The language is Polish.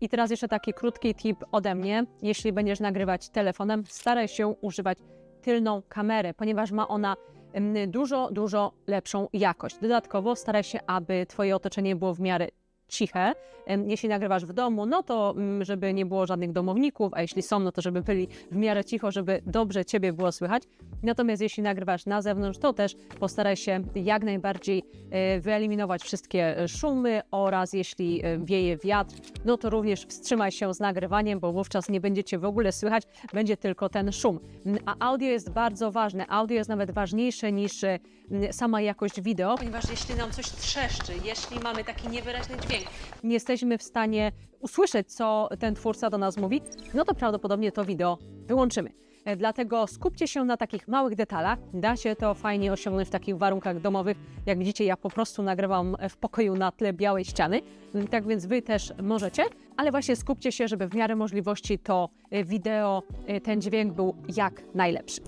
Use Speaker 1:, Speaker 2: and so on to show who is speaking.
Speaker 1: I teraz jeszcze taki krótki tip ode mnie. Jeśli będziesz nagrywać telefonem, staraj się używać tylną kamerę, ponieważ ma ona em, dużo, dużo lepszą jakość. Dodatkowo staraj się, aby Twoje otoczenie było w miarę ciche. Jeśli nagrywasz w domu, no to mm, żeby nie było żadnych domowników, a jeśli są, no to żeby byli w miarę cicho, żeby dobrze Ciebie było słychać. Natomiast jeśli nagrywasz na zewnątrz, to też postaraj się jak najbardziej e, wyeliminować wszystkie e, szumy oraz jeśli e, wieje wiatr, no to również wstrzymaj się z nagrywaniem, bo wówczas nie będziecie w ogóle słychać, będzie tylko ten szum. Mm, A audio jest bardzo ważne. Audio jest nawet ważniejsze niż sama jakość wideo, ponieważ jeśli nam coś trzeszczy, jeśli mamy taki niewyraźny dźwięk, nie jesteśmy w stanie usłyszeć, co ten twórca do nas mówi, no to prawdopodobnie to wideo wyłączymy. E, Dlatego skupcie się na takich małych detalach. Da się to fajnie osiągnąć w takich warunkach domowych. Jak widzicie, ja po prostu nagrywam w pokoju na tle białej ściany. Mm, Tak więc wy też możecie, ale właśnie skupcie się, żeby w miarę możliwości to e, wideo, e, ten dźwięk był jak najlepszy.